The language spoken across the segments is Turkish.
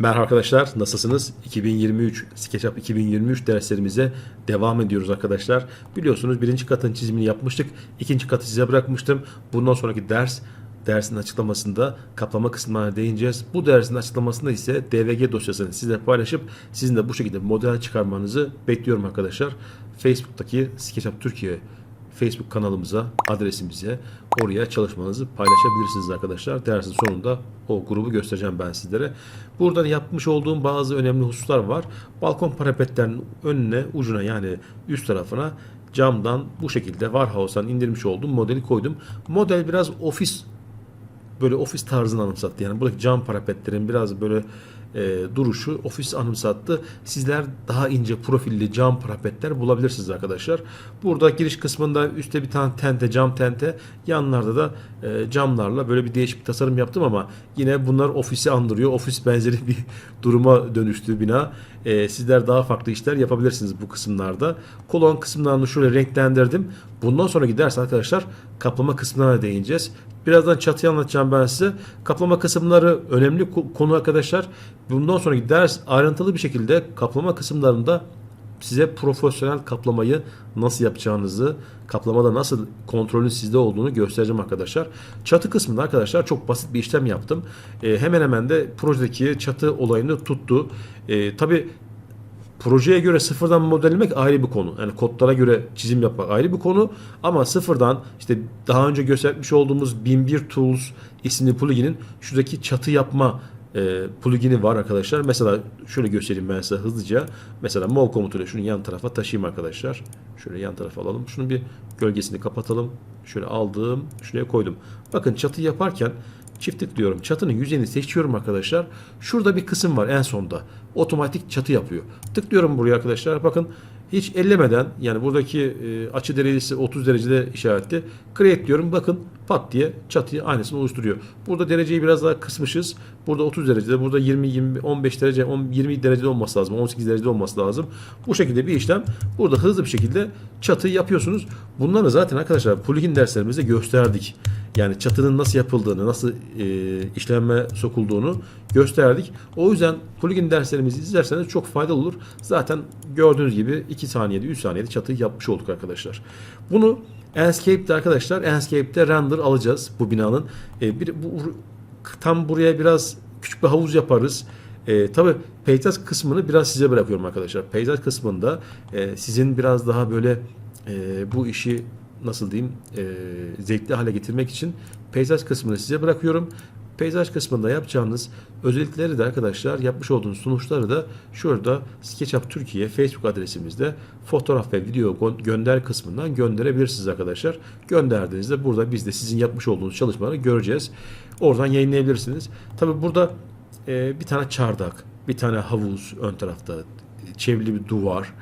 Merhaba arkadaşlar nasılsınız? 2023 SketchUp 2023 derslerimize devam ediyoruz arkadaşlar. Biliyorsunuz birinci katın çizimini yapmıştık. İkinci katı size bırakmıştım. Bundan sonraki ders dersin açıklamasında kaplama kısımlarına değineceğiz. Bu dersin açıklamasında ise DVG dosyasını size paylaşıp sizin de bu şekilde model çıkarmanızı bekliyorum arkadaşlar. Facebook'taki SketchUp Türkiye Facebook kanalımıza, adresimize oraya çalışmanızı paylaşabilirsiniz arkadaşlar. Dersin sonunda o grubu göstereceğim ben sizlere. Burada yapmış olduğum bazı önemli hususlar var. Balkon parapetlerinin önüne, ucuna yani üst tarafına camdan bu şekilde Warhouse'dan indirmiş olduğum modeli koydum. Model biraz ofis böyle ofis tarzını anımsattı. Yani buradaki cam parapetlerin biraz böyle e, duruşu ofis anımsattı. Sizler daha ince profilli cam parapetler bulabilirsiniz arkadaşlar. Burada giriş kısmında üstte bir tane tente, cam tente, yanlarda da e, camlarla böyle bir değişik bir tasarım yaptım ama yine bunlar ofisi andırıyor. Ofis benzeri bir duruma dönüştü bina. E, sizler daha farklı işler yapabilirsiniz bu kısımlarda. Kolon kısımlarını şöyle renklendirdim. Bundan sonraki ders arkadaşlar kaplama kısmına değineceğiz. Birazdan çatıyı anlatacağım ben size. Kaplama kısımları önemli ko- konu arkadaşlar. Bundan sonraki ders ayrıntılı bir şekilde kaplama kısımlarında size profesyonel kaplamayı nasıl yapacağınızı, kaplamada nasıl kontrolün sizde olduğunu göstereceğim arkadaşlar. Çatı kısmında arkadaşlar çok basit bir işlem yaptım. Ee, hemen hemen de projedeki çatı olayını tuttu. Ee, Tabi projeye göre sıfırdan modellemek ayrı bir konu. Yani kodlara göre çizim yapmak ayrı bir konu. Ama sıfırdan işte daha önce göstermiş olduğumuz 1001 Tools isimli plugin'in şuradaki çatı yapma e, plugin'i var arkadaşlar. Mesela şöyle göstereyim ben size hızlıca. Mesela mol komutuyla şunu yan tarafa taşıyayım arkadaşlar. Şöyle yan tarafa alalım. Şunun bir gölgesini kapatalım. Şöyle aldım. Şuraya koydum. Bakın çatı yaparken Çift tıklıyorum. Çatının yüzeyini seçiyorum arkadaşlar. Şurada bir kısım var en sonda. Otomatik çatı yapıyor. Tıklıyorum buraya arkadaşlar. Bakın hiç ellemeden yani buradaki e, açı derecesi 30 derecede işaretli. Create diyorum. Bakın pat diye çatıyı aynısını oluşturuyor. Burada dereceyi biraz daha kısmışız. Burada 30 derecede, burada 20 20 15 derece, 10, 20 derecede olması lazım. 18 derecede olması lazım. Bu şekilde bir işlem. Burada hızlı bir şekilde çatıyı yapıyorsunuz. Bunları zaten arkadaşlar plugin derslerimizde gösterdik. Yani çatının nasıl yapıldığını, nasıl e, işlenme sokulduğunu gösterdik. O yüzden plugin derslerimizi izlerseniz çok faydalı olur. Zaten gördüğünüz gibi 2 saniyede, 3 saniyede çatıyı yapmış olduk arkadaşlar. Bunu Enscape'de arkadaşlar, Enscape'de render alacağız bu binanın. E, bir, bu, tam buraya biraz küçük bir havuz yaparız. E, tabii peyzaj kısmını biraz size bırakıyorum arkadaşlar. Peyzaj kısmında e, sizin biraz daha böyle e, bu işi nasıl diyeyim e, zevkli hale getirmek için peyzaj kısmını size bırakıyorum. Peyzaj kısmında yapacağınız özellikleri de arkadaşlar yapmış olduğunuz sonuçları da şurada SketchUp Türkiye Facebook adresimizde fotoğraf ve video gö- gönder kısmından gönderebilirsiniz arkadaşlar. Gönderdiğinizde burada biz de sizin yapmış olduğunuz çalışmaları göreceğiz. Oradan yayınlayabilirsiniz. Tabi burada e, bir tane çardak, bir tane havuz ön tarafta, çevrili bir duvar,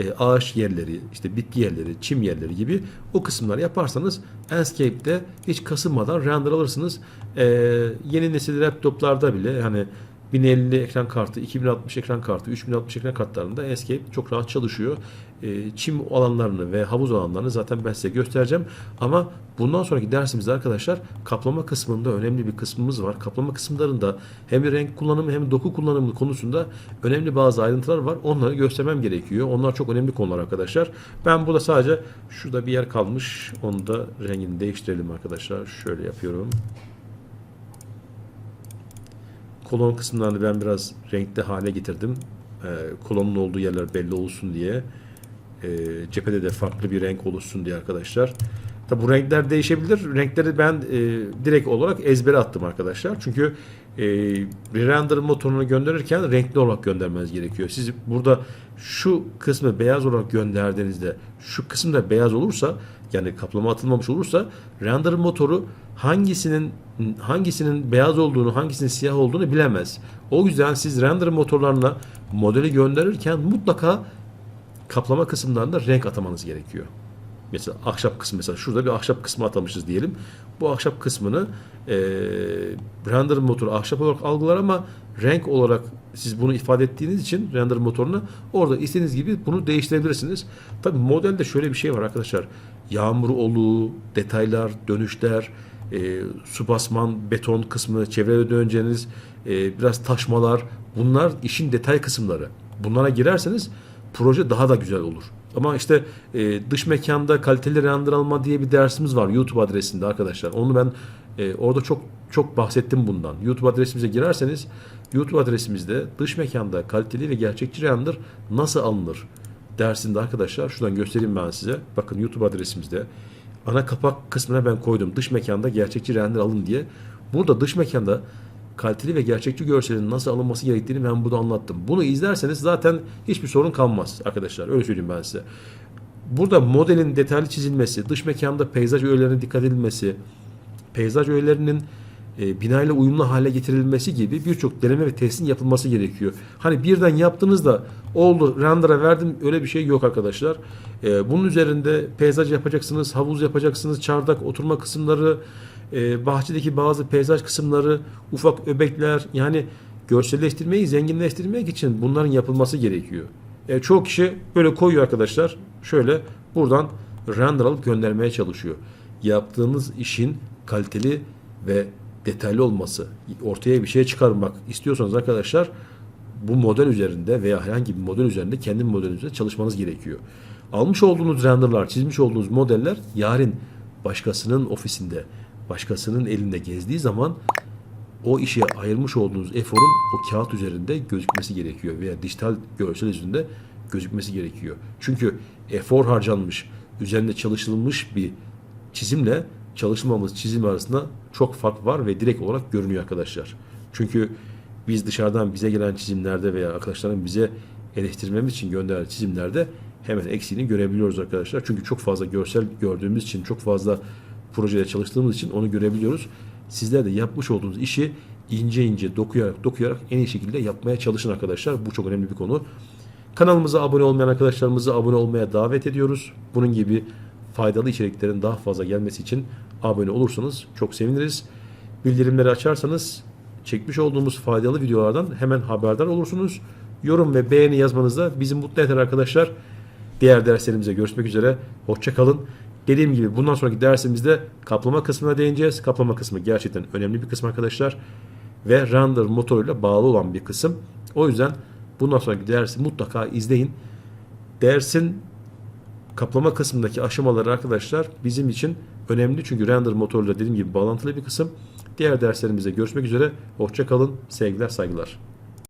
e, ağaç yerleri, işte bitki yerleri, çim yerleri gibi o kısımları yaparsanız Enscape'de hiç kasılmadan render alırsınız. E, yeni nesil laptoplarda bile hani 1050 ekran kartı, 2060 ekran kartı, 3060 ekran kartlarında Enscape çok rahat çalışıyor. E, çim alanlarını ve havuz alanlarını zaten ben size göstereceğim. Ama bundan sonraki dersimizde arkadaşlar kaplama kısmında önemli bir kısmımız var. Kaplama kısımlarında hem renk kullanımı hem doku kullanımı konusunda önemli bazı ayrıntılar var. Onları göstermem gerekiyor. Onlar çok önemli konular arkadaşlar. Ben burada sadece şurada bir yer kalmış. Onu da rengini değiştirelim arkadaşlar. Şöyle yapıyorum. Kolon kısımlarını ben biraz renkli hale getirdim. Ee, kolonun olduğu yerler belli olsun diye. Ee, cephede de farklı bir renk oluşsun diye arkadaşlar. Tabi bu renkler değişebilir. Renkleri ben e, direkt olarak ezbere attım arkadaşlar. Çünkü e, render motoruna gönderirken renkli olarak göndermeniz gerekiyor. Siz burada şu kısmı beyaz olarak gönderdiğinizde şu kısımda beyaz olursa yani kaplama atılmamış olursa render motoru hangisinin hangisinin beyaz olduğunu, hangisinin siyah olduğunu bilemez. O yüzden siz render motorlarına modeli gönderirken mutlaka kaplama kısımlarında renk atamanız gerekiyor. Mesela ahşap kısmı mesela şurada bir ahşap kısmı atamışız diyelim. Bu ahşap kısmını e, render motoru ahşap olarak algılar ama renk olarak siz bunu ifade ettiğiniz için render motoruna orada istediğiniz gibi bunu değiştirebilirsiniz. Tabi modelde şöyle bir şey var arkadaşlar. Yağmur oluğu, detaylar, dönüşler, e, su basman, beton kısmı, çevreye döneceğiniz e, biraz taşmalar bunlar işin detay kısımları. Bunlara girerseniz proje daha da güzel olur. Ama işte e, dış mekanda kaliteli render alma diye bir dersimiz var YouTube adresinde arkadaşlar. Onu ben e, orada çok çok bahsettim bundan. YouTube adresimize girerseniz YouTube adresimizde dış mekanda kaliteli ve gerçekçi render nasıl alınır dersinde arkadaşlar şuradan göstereyim ben size. Bakın YouTube adresimizde ana kapak kısmına ben koydum. Dış mekanda gerçekçi render alın diye. Burada dış mekanda kaliteli ve gerçekçi görselin nasıl alınması gerektiğini ben burada anlattım. Bunu izlerseniz zaten hiçbir sorun kalmaz arkadaşlar. Öyle söyleyeyim ben size. Burada modelin detaylı çizilmesi, dış mekanda peyzaj öğelerine dikkat edilmesi, peyzaj öğelerinin e, binayla uyumlu hale getirilmesi gibi birçok deneme ve testin yapılması gerekiyor. Hani birden yaptığınızda oldu render'a verdim öyle bir şey yok arkadaşlar. E, bunun üzerinde peyzaj yapacaksınız, havuz yapacaksınız, çardak oturma kısımları, e, bahçedeki bazı peyzaj kısımları, ufak öbekler yani görselleştirmeyi zenginleştirmek için bunların yapılması gerekiyor. E, çoğu kişi böyle koyuyor arkadaşlar. Şöyle buradan render alıp göndermeye çalışıyor. Yaptığınız işin kaliteli ve detaylı olması, ortaya bir şey çıkarmak istiyorsanız arkadaşlar bu model üzerinde veya herhangi bir model üzerinde kendi model çalışmanız gerekiyor. Almış olduğunuz renderlar, çizmiş olduğunuz modeller yarın başkasının ofisinde, başkasının elinde gezdiği zaman o işe ayırmış olduğunuz eforun o kağıt üzerinde gözükmesi gerekiyor veya dijital görsel üzerinde gözükmesi gerekiyor. Çünkü efor harcanmış, üzerinde çalışılmış bir çizimle çalışılmamış çizim arasında çok fark var ve direkt olarak görünüyor arkadaşlar. Çünkü biz dışarıdan bize gelen çizimlerde veya arkadaşların bize eleştirmemiz için gönderen çizimlerde hemen eksiğini görebiliyoruz arkadaşlar. Çünkü çok fazla görsel gördüğümüz için, çok fazla projede çalıştığımız için onu görebiliyoruz. Sizler de yapmış olduğunuz işi ince ince dokuyarak dokuyarak en iyi şekilde yapmaya çalışın arkadaşlar. Bu çok önemli bir konu. Kanalımıza abone olmayan arkadaşlarımızı abone olmaya davet ediyoruz. Bunun gibi faydalı içeriklerin daha fazla gelmesi için abone olursanız çok seviniriz. Bildirimleri açarsanız çekmiş olduğumuz faydalı videolardan hemen haberdar olursunuz. Yorum ve beğeni yazmanız da bizi mutlu eder arkadaşlar. Diğer derslerimize görüşmek üzere. Hoşça kalın. Dediğim gibi bundan sonraki dersimizde kaplama kısmına değineceğiz. Kaplama kısmı gerçekten önemli bir kısım arkadaşlar. Ve render motoruyla bağlı olan bir kısım. O yüzden bundan sonraki dersi mutlaka izleyin. Dersin kaplama kısmındaki aşamaları arkadaşlar bizim için önemli. Çünkü render motoruyla dediğim gibi bağlantılı bir kısım. Diğer derslerimizde görüşmek üzere. Hoşça kalın. Sevgiler, saygılar.